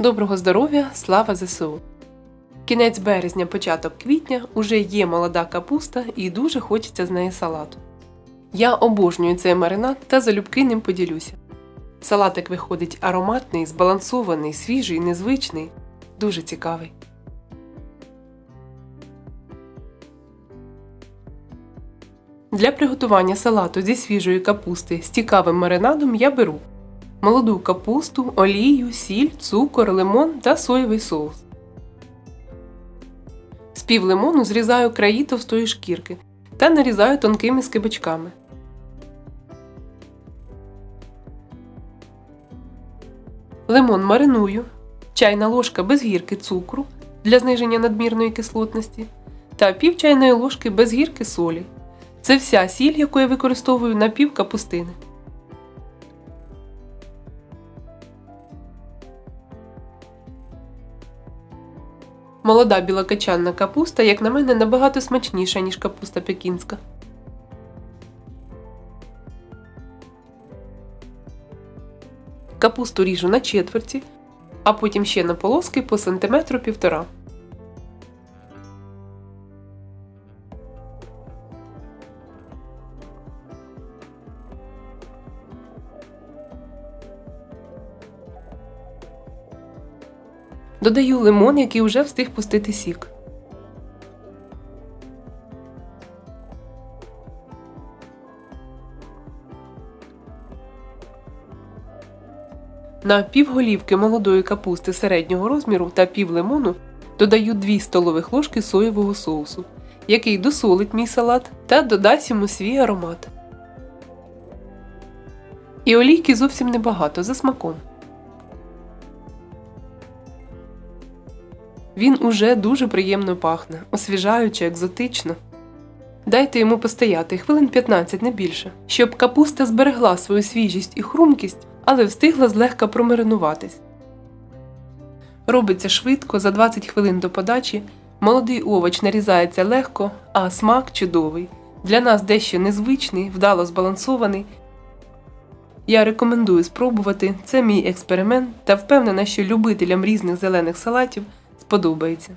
Доброго здоров'я, слава ЗСУ! Кінець березня, початок квітня уже є молода капуста і дуже хочеться з неї салату. Я обожнюю цей маринад та залюбки ним поділюся. Салатик виходить ароматний, збалансований, свіжий, незвичний, дуже цікавий. Для приготування салату зі свіжої капусти з цікавим маринадом я беру молоду капусту, олію, сіль, цукор, лимон та соєвий соус. З пів лимону зрізаю краї товстої шкірки та нарізаю тонкими скибочками. Лимон мариную, чайна ложка без гірки цукру для зниження надмірної кислотності та пів чайної ложки без гірки солі. Це вся сіль, яку я використовую на пів капустини. Молода білокачанна капуста, як на мене, набагато смачніша, ніж капуста пекінська. Капусту ріжу на четверті, а потім ще на полоски по сантиметру півтора. Додаю лимон, який вже встиг пустити сік. На півголівки молодої капусти середнього розміру та пів лимону додаю 2 столових ложки соєвого соусу, який досолить мій салат та додасть йому свій аромат. І олійки зовсім небагато за смаком. Він уже дуже приємно пахне, освіжаюче, екзотично. Дайте йому постояти хвилин 15 не більше, щоб капуста зберегла свою свіжість і хрумкість, але встигла злегка промаринуватись. Робиться швидко за 20 хвилин до подачі. Молодий овоч нарізається легко, а смак чудовий. Для нас дещо незвичний, вдало збалансований. Я рекомендую спробувати це мій експеримент та впевнена, що любителям різних зелених салатів сподобається.